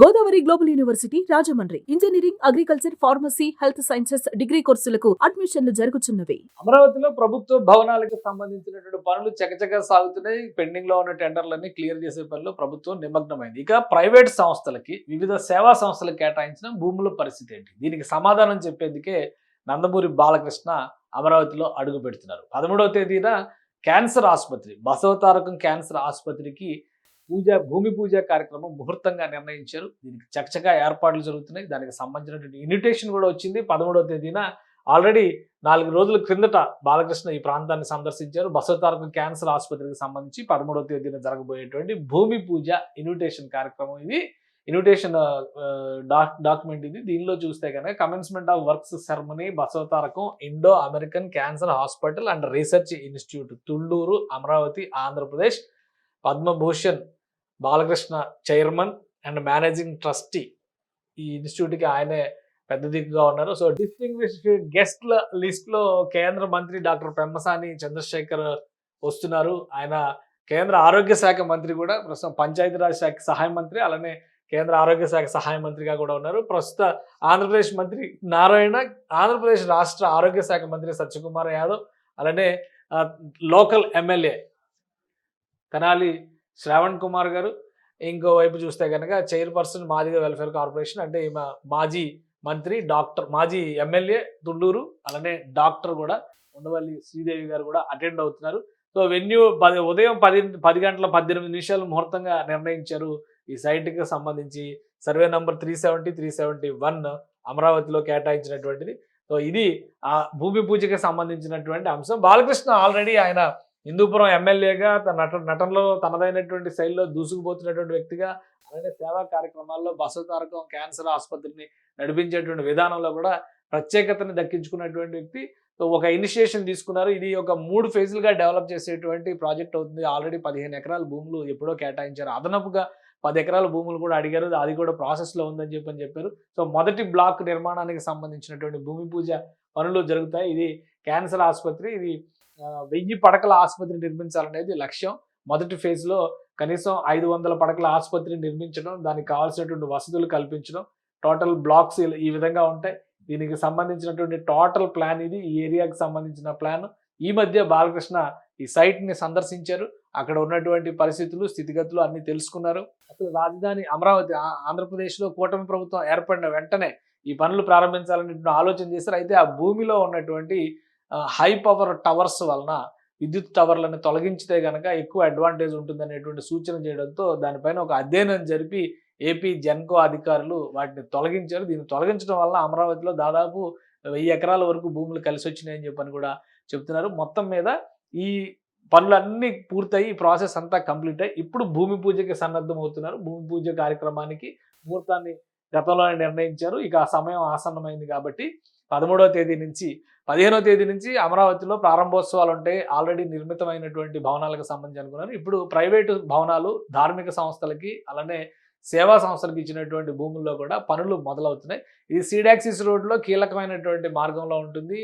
Godavari global university Rajahmundry. Engineering agriculture pharmacy health sciences degree కోర్సులకు అడ్మిషన్లు జరుగుతున్నవి అమరావతిలో ప్రభుత్వ భవనాలకు సంబంధించినటువంటి పనులు చకచక సాగుతున్నాయి. పెండింగ్లో ఉన్న టెండర్లన్నీ క్లియర్ చేసే పనిలో ప్రభుత్వం నిమగ్నమైంది. ఇక ప్రైవేట్ సంస్థలకి వివిధ సేవా సంస్థలకు కేటాయించిన భూముల పరిస్థితి ఏంటి? దీనికి సమాధానం చెప్పేందుకే నందమూరి బాలకృష్ణ అమరావతిలో అడుగు పెడుతున్నారు పదమూడవ తేదీన క్యాన్సర్ ఆసుపత్రి బసవతారకం క్యాన్సర్ ఆసుపత్రికి పూజ భూమి పూజ కార్యక్రమం ముహూర్తంగా నిర్ణయించారు. దీనికి చకచకా ఏర్పాట్లు జరుగుతున్నాయి. దానికి సంబంధించినటువంటి ఇన్విటేషన్ కూడా వచ్చింది. పదమూడవ తేదీన ఆల్రెడీ నాలుగు రోజుల క్రిందట బాలకృష్ణ ఈ ప్రాంతాన్ని సందర్శించారు. బసవతారకం క్యాన్సర్ ఆసుపత్రికి సంబంధించి పదమూడవ తేదీన జరగబోయేటువంటి భూమి పూజ ఇన్విటేషన్ కార్యక్రమం ఇది. ఇన్విటేషన్ డాక్ డాక్యుమెంట్ ఇది. దీనిలో చూస్తే కనుక commencement of works ceremony Basavatarakam Indo American cancer hospital and research institute Thullur Amaravati Andhra Pradesh Padma Bhushan Balakrishna chairman and managing trustee. ఈ ఇన్స్టిట్యూట్కి ఆయనే పెద్ద దిక్కుగా ఉన్నారు. సో డిస్టింగ్విష్డ్ గెస్ట్ల లిస్ట్లో కేంద్ర మంత్రి డాక్టర్ పెమ్మసాని చంద్రశేఖర్ వస్తున్నారు. ఆయన కేంద్ర ఆరోగ్య శాఖ మంత్రి కూడా ప్రస్తుతం పంచాయతీరాజ్ శాఖ సహాయ మంత్రి అలానే కేంద్ర ఆరోగ్య శాఖ సహాయ మంత్రిగా కూడా ఉన్నారు. ప్రస్తుత ఆంధ్రప్రదేశ్ మంత్రి నారాయణ ఆంధ్రప్రదేశ్ రాష్ట్ర ఆరోగ్య శాఖ మంత్రి సత్యకుమార్ యాదవ్ అలానే లోకల్ ఎమ్మెల్యే తెనాలి శ్రావణ్ కుమార్ గారు. ఇంకోవైపు చూస్తే కనుక చైర్పర్సన్ మాదిగ వెల్ఫేర్ కార్పొరేషన్ అంటే ఈమె మాజీ మంత్రి డాక్టర్ మాజీ ఎమ్మెల్యే తుళ్ళూరు అలానే డాక్టర్ కూడా ఉండవల్లి శ్రీదేవి గారు కూడా అటెండ్ అవుతున్నారు. సో వెన్యూ పది ఉదయం పది పది గంటల పద్దెనిమిది నిమిషాలు ముహూర్తంగా నిర్ణయించారు ఈ సైట్కి సంబంధించి. Survey number three seventy three seventy one అమరావతిలో కేటాయించినటువంటిది. సో ఇది ఆ భూమి పూజకి సంబంధించినటువంటి అంశం. బాలకృష్ణ ఆల్రెడీ ఆయన హిందూపురం ఎమ్మెల్యేగా తన నట నటనలో తనదైనటువంటి శైలిలో దూసుకుపోతున్నటువంటి వ్యక్తిగా అలానే సేవా కార్యక్రమాల్లో బసవతారకం క్యాన్సర్ ఆసుపత్రిని నడిపించేటువంటి విధానంలో కూడా ప్రత్యేకతని దక్కించుకున్నటువంటి వ్యక్తి. సో ఒక ఇనిషియేషన్ తీసుకున్నారు. ఇది ఒక మూడు ఫేజులుగా డెవలప్ చేసేటువంటి ప్రాజెక్ట్ అవుతుంది. ఆల్రెడీ పదిహేను ఎకరాల భూములు ఎప్పుడో కేటాయించారు. అదనపుగా పది ఎకరాల భూములు కూడా అడిగారు. అది కూడా ప్రాసెస్లో ఉందని చెప్పని చెప్పారు. సో మొదటి బ్లాక్ నిర్మాణానికి సంబంధించినటువంటి భూమి పూజ పనులు జరుగుతాయి. ఇది క్యాన్సర్ ఆసుపత్రి. ఇది వెయ్యి పడకల ఆసుపత్రి నిర్మించాలనేది లక్ష్యం. మొదటి ఫేజ్లో కనీసం ఐదు వందల పడకల ఆసుపత్రి నిర్మించడం దానికి కావాల్సినటువంటి వసతులు కల్పించడం టోటల్ బ్లాక్స్ ఈ- ఈ విధంగా ఉంటాయి. దీనికి సంబంధించినటువంటి టోటల్ ప్లాన్ ఇది ఈ ఏరియాకి సంబంధించిన ప్లాన్. ఈ మధ్య బాలకృష్ణ ఈ సైట్ని సందర్శించారు. అక్కడ ఉన్నటువంటి పరిస్థితులు స్థితిగతులు అన్ని తెలుసుకున్నారు. అసలు రాజధాని అమరావతి ఆంధ్రప్రదేశ్లో కూటమి ప్రభుత్వం ఏర్పడిన వెంటనే ఈ పనులు ప్రారంభించాలని ఆలోచన చేశారు. అయితే ఆ భూమిలో ఉన్నటువంటి హై పవర్ టవర్స్ వలన విద్యుత్ టవర్లను తొలగించితే గనక ఎక్కువ అడ్వాంటేజ్ ఉంటుందనేటువంటి సూచన చేయడంతో దానిపైన ఒక అధ్యయనం జరిపి ఏపీ జెన్కో అధికారులు వాటిని తొలగించారు. దీన్ని తొలగించడం వల్ల అమరావతిలో దాదాపు వెయ్యి ఎకరాల వరకు భూములు కలిసి వచ్చినాయని చెప్పని కూడా చెప్తున్నారు. మొత్తం మీద ఈ పనులన్నీ పూర్తయి ఈ ప్రాసెస్ అంతా కంప్లీట్ అయ్యి ఇప్పుడు భూమి పూజకి సన్నద్ధం అవుతున్నారు భూమి పూజ కార్యక్రమానికి ముహూర్తాన్ని గతంలోనే నిర్ణయించారు. ఇక ఆ సమయం ఆసన్నమైంది కాబట్టి పదమూడవ తేదీ నుంచి పదిహేనవ తేదీ నుంచి అమరావతిలో ప్రారంభోత్సవాలు ఉంటాయి ఆల్రెడీ నిర్మితమైనటువంటి భవనాలకు సంబంధించి అనుకున్నారు ఇప్పుడు ప్రైవేటు భవనాలు ధార్మిక సంస్థలకి అలానే సేవా సంస్థలకు ఇచ్చినటువంటి భూముల్లో కూడా పనులు మొదలవుతున్నాయి. ఇది సీడాక్సిస్ రోడ్లో కీలకమైనటువంటి మార్గంలో ఉంటుంది.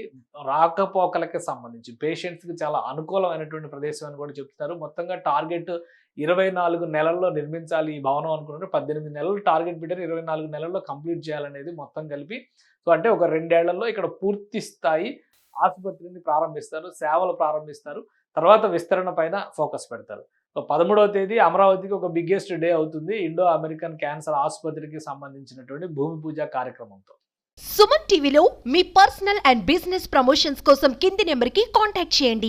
రాకపోకలకి సంబంధించి పేషెంట్స్కి చాలా అనుకూలమైనటువంటి ప్రదేశం అని కూడా చెప్తున్నారు. మొత్తంగా టార్గెట్ ఇరవై నాలుగు నెలల్లో నిర్మించాలి ఈ భవనం అనుకున్నారు పద్దెనిమిది నెలలు టార్గెట్ పెట్టారు. ఇరవై నాలుగు నెలల్లో కంప్లీట్ చేయాలనేది మొత్తం కలిపి సో అంటే ఒక రెండేళ్ళలో ఇక్కడ పూర్తి స్థాయి ఆసుపత్రిని ప్రారంభిస్తారు. సేవలు ప్రారంభిస్తారు. తర్వాత విస్తరణ పైన ఫోకస్ పెడతారు. పదమూడవ తేదీ అమరావతికి ఒక బిగ్గెస్ట్ డే అవుతుంది. ఇండో అమెరికన్ క్యాన్సర్ ఆసుపత్రికి సంబంధించినటువంటి భూమి పూజ కార్యక్రమంతో. సుమన్ టీవీలో మీ పర్సనల్ అండ్ బిజినెస్ ప్రమోషన్స్ కోసం కింది నెంబర్కి కాంటాక్ట్ చేయండి.